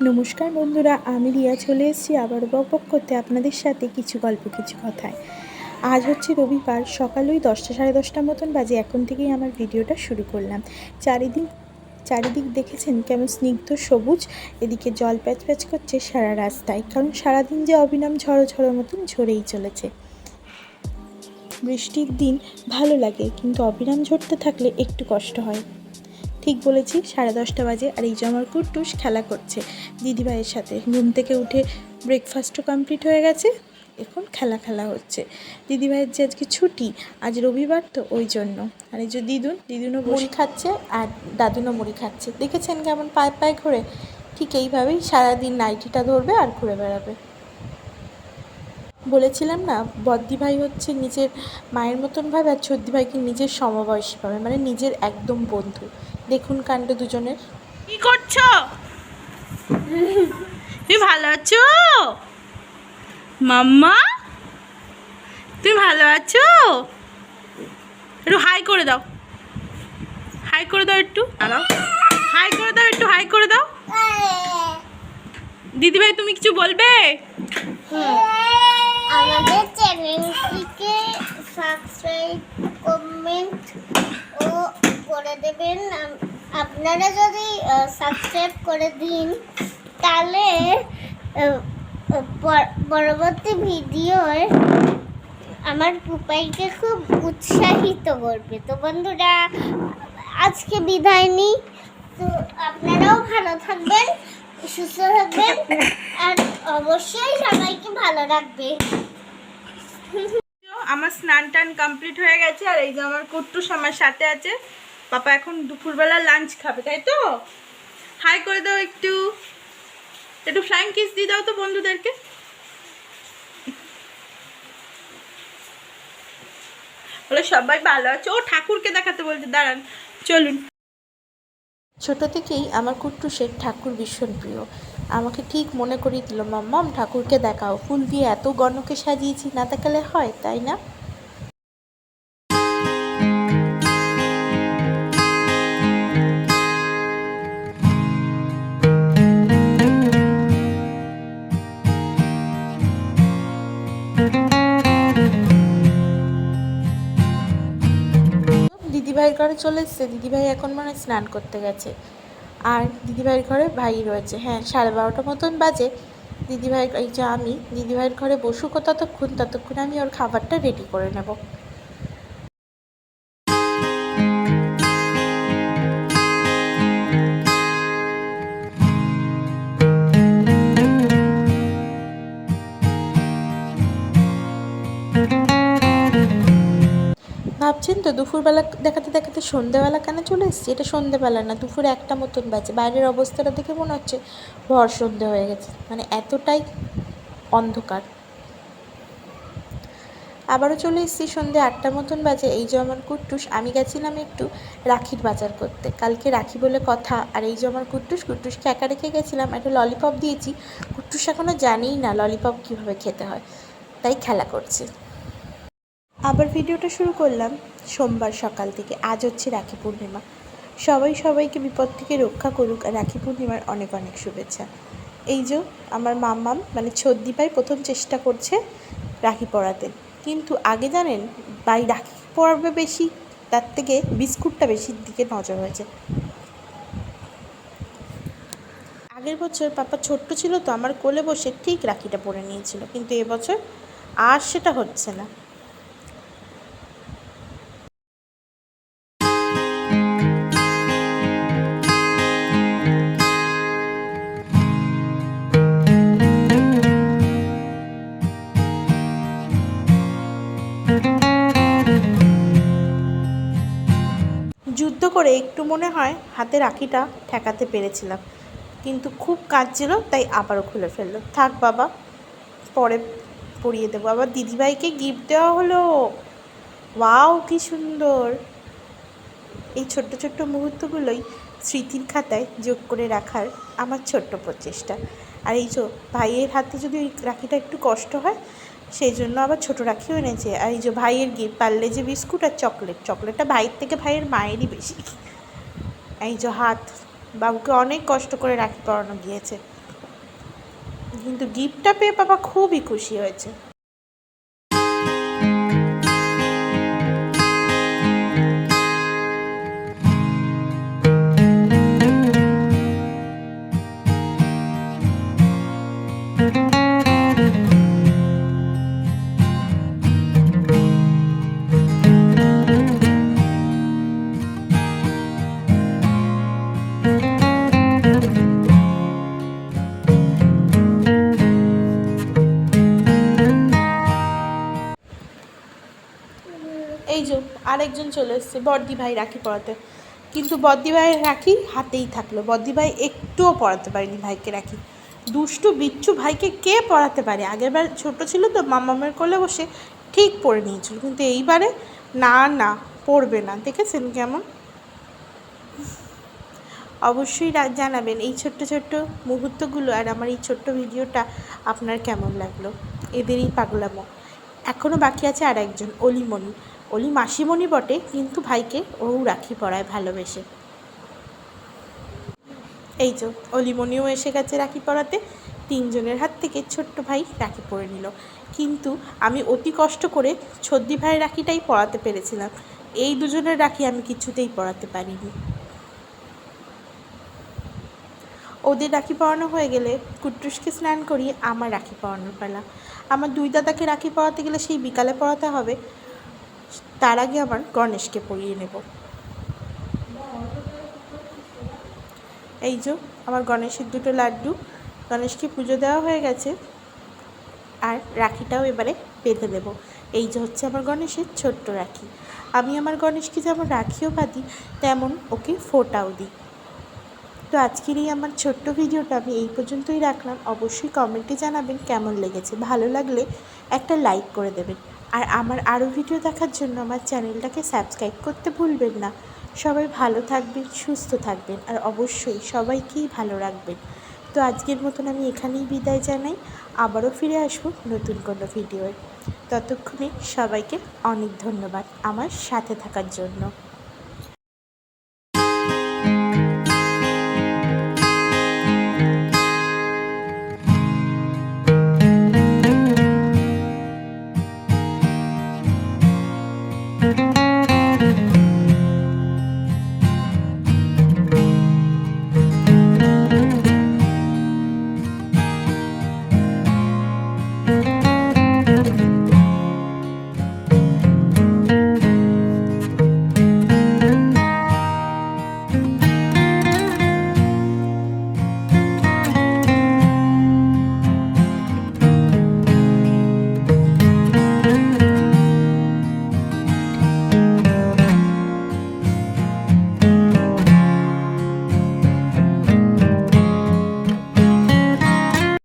নমস্কার বন্ধুরা, আমি রিয়া চলে এসেছি আবার বক বক করতে আপনাদের সাথে কিছু গল্প, কিছু কথায়। আজ হচ্ছে রবিবার, সকাল ওই দশটা সাড়ে দশটার মতন বাজে, এখন থেকেই আমার ভিডিওটা শুরু করলাম। চারিদিক চারিদিক দেখেছেন কেমন স্নিগ্ধ সবুজ, এদিকে জল প্যাচ প্যাচ করছে সারা রাস্তায়, কারণ সারাদিন যে অবিনাম ঝড়ো ঝড়ো মতন ঝরেই চলেছে। বৃষ্টির দিন ভালো লাগে, কিন্তু অবিরাম ঝরতে থাকলে একটু কষ্ট হয়। ঠিক বলেছি, সাড়ে দশটা বাজে আর এই যে আমার কুট্টুস খেলা করছে। দিদিভাইয়ের সাথে ঘুম থেকে উঠে ব্রেকফাস্টও কমপ্লিট হয়ে গেছে, এখন খেলা খেলা হচ্ছে। দিদিভাইয়ের যে আজকে ছুটি, আজ রবিবার তো ওই জন্য। আর এই যে দিদুন, দিদুনও মুড়ি খাচ্ছে আর দাদুনও মুড়ি খাচ্ছে। দেখেছেন কেমন পায়ে পায়ে ঘুরে? ঠিক এইভাবেই সারাদিন নাইটিটা ধরবে আর ঘুরে বেড়াবে। বলেছিলাম না বদ্দি ভাই হচ্ছে নিজের মায়ের মতন ভাবে আর ছদ্দি ভাইকে নিজের সমবয়সী ভাবে মানে নিজের একদম বন্ধু। দেখুন কাণ্ড দুজনের। কি করছ? তুমি ভালো আছো? মাম্মা? তুমি ভালো আছো? একটু হাই করে দাও। হাই করে দাও একটু। হাই করে দাও একটু হাই করে দাও। দিদিভাই তুমি কিছু বলবে? আমাদের চ্যানেলটিকে সাবস্ক্রাইব কমেন্ট ও করে দেবেন। আপনারা যদি সাবস্ক্রাইব করে দিন, তাহলে পরবর্তী ভিডিওর আমার পুপাইকে খুব উৎসাহিত করবে। তো বন্ধুরা, আজকে বিদায় নিই। তো আপনারাও ভালো থাকবেন, সুস্থ থাকবেন, আর অবশ্যই সবাইকে ভালো রাখবে। আমার স্নান টান কমপ্লিট হয়ে গেছে, আর এই যে আমার কুট্টুস আমার সাথে আছে। পাপা এখন দুপুরবেলা লাঞ্চ খাবে, তাই তো? হাই করে দাও একটু। একটু ফ্লাইং কিস দিয়ে দাও তো বন্ধুদেরকে। বলে, সবাই ভালো আছে? ও ঠাকুরকে দেখাতে বলছে, দাঁড়ান, চলুন। ছোট থেকেই আমার কুট্টুসের ঠাকুর ভীষণ প্রিয়। আমাকে ঠিক মনে করিয়ে দিল, মাম্মাম, ঠাকুরকে দেখাও। ফুল দিয়ে এত গণকে সাজিয়েছি, না দেখালে হয়, তাই না? দিদিভাইয়ের ঘরে চলে এসছে। দিদিভাই এখন মানে স্নান করতে গেছে। আর দিদিভাইয়ের ঘরে ভাই রয়েছে। হ্যাঁ সাড়ে বারোটা মতন বাজে। দিদিভাই, এই যে আমি, দিদিভাইয়ের ঘরে বসুক ততক্ষণ ততক্ষণ আমি ওর খাবারটা রেডি করে নেব। ভাবছেন তো দুপুরবেলা দেখাতে দেখাতে সন্ধেবেলা কেন চলে এসেছি? এটা সন্ধেবেলা না, দুপুর একটা মতন বাজে। বাইরের অবস্থাটা দেখে মনে হচ্ছে ভর সন্ধে হয়ে গেছে। মানে এতটাই অন্ধকার। আবারও চলে এসেছি সন্ধে আটটা মতন বাজে। এই যে আমার কুট্টুস, আমি গেছিলাম একটু রাখির বাজার করতে। কালকে রাখি বলে কথা, আর এই যে আমার কুট্টুস, কুট্টুসকে একা রেখে গেছিলাম, একটা ললিপপ দিয়েছি। কুট্টুস এখনও জানেই না ললিপপ কীভাবে খেতে হয়। তাই খেলা করছে। আবার ভিডিওটা শুরু করলাম। সোমবার সকাল থেকে আজ হচ্ছে রাখি পূর্ণিমা। সবাই সবাইকে বিপদ থেকে রক্ষা করুক। আর রাখি পূর্ণিমার অনেক অনেক শুভেচ্ছা। এই যে আমার মাম্মাম মানে ছদ্দি ভাই প্রথম চেষ্টা করছে রাখি পরাতে। কিন্তু আগে জানেন, ভাই রাখি পরাবে বেশি, তার থেকে বিস্কুটটা বেশির দিকে নজর হয়েছে। আগের বছর পাপা ছোট্ট ছিল তো আমার কোলে বসে ঠিক রাখিটা পরে নিয়েছিল। কিন্তু এবছর আর সেটা হচ্ছে না। করে একটু মনে হয় হাতে রাখিটা ঠেকাতে পেরেছিলাম। কিন্তু খুব কাঁদছিল, তাই আবারও খুলে ফেলল। থাক বাবা, পরে পরিয়ে দেবো। আবার দিদিভাইকে গিফট দেওয়া হলো। ওয়াও, কি সুন্দর। এই ছোট্ট ছোট্ট মুহূর্তগুলোই স্মৃতির খাতায় যোগ করে রাখার আমার ছোট্ট প্রচেষ্টা। আর এই যে ভাইয়ের হাতে যদি ওই রাখিটা একটু কষ্ট হয় সেই জন্য আবার ছোটো রাখিও এনেছে। আর এই যে ভাইয়ের গিফট পারলে যে বিস্কুট আর চকলেট। চকলেটটা ভাইয়ের থেকে ভাইয়ের মায়েরই বেশি। এই যে হাত, বাবুকে অনেক কষ্ট করে রাখি পরানো গিয়েছে। কিন্তু গিফটটা পেয়ে বাবা খুবই খুশি হয়েছে। আরেকজন চলে এসছে বর্দি ভাই রাখি পড়াতে। কিন্তু বর্দি ভাইয়ের রাখি হাতেই থাকল। বর্দি ভাই একটুও পড়াতে পারেনি ভাইকে রাখি। দুষ্টু বিচ্ছু ভাইকে কে পড়াতে পারে? আগেরবার ছোট ছিল তো, মামামের কোলে বসে ঠিক পড়ে নিয়েছিল। কিন্তু এইবারে না না, পড়বে না। দেখেছেন কেমন? অবশ্যই জানাবেন এই ছোট্ট ছোট্ট মুহূর্তগুলো আর আমার এই ছোট্ট ভিডিওটা আপনার কেমন লাগল? এদেরই পাগলামো। এখনও বাকি আছে আর একজন অলিমণি। অলি মাসিমণি বটে, কিন্তু ভাইকে ও রাখি পড়ায় ভালোবেসে। এই যে, অলিমণিও এসে গেছে রাখি পড়াতে তিনজনের হাত থেকে ছোট্ট ভাই রাখি পরে নিল। কিন্তু আমি অতি কষ্ট করে ছদ্দি ভাইয়ের রাখিটাই পড়াতে পেরেছিলাম। এই দুজনের রাখি আমি কিছুতেই পড়াতে পারিনি। ওদের রাখি পরানো হয়ে গেলে কুট্টুসকে স্নান করিয়ে আমার রাখি পরানোর পালা। আমার দুই দাদাকে রাখি পরাতে গেলে সেই বিকালে পরাতে হবে। তার আগে আমার গণেশকে পরিয়ে নেব। এই যে, আমার গণেশের দুটো লাড্ডু। গণেশকে পুজো দেওয়া হয়ে গেছে। আর রাখিটাও এবারে বেঁধে দেব এই যে হচ্ছে আমার গণেশের ছোট্ট রাখি। আমি আমার গণেশকে যেমন রাখিও বাঁধি তেমন ওকে ফোটাও দিই। তো আজকের এই আমার ছোট্ট ভিডিওটা আমি এই পর্যন্তই রাখলাম। অবশ্যই কমেন্টে জানাবেন কেমন লেগেছে। ভালো লাগলে একটা লাইক করে দেবেন। আর আমার আরও ভিডিও দেখার জন্য আমার চ্যানেলটাকে সাবস্ক্রাইব করতে ভুলবেন না। সবাই ভালো থাকবেন, সুস্থ থাকবেন আর অবশ্যই সবাইকেই ভালো রাখবেন। তো আজকের মতন আমি এখানেই বিদায় জানাই। আবারও ফিরে আসব নতুন কোনো ভিডিওয়। ততক্ষণে সবাইকে অনেক ধন্যবাদ আমার সাথে থাকার জন্য।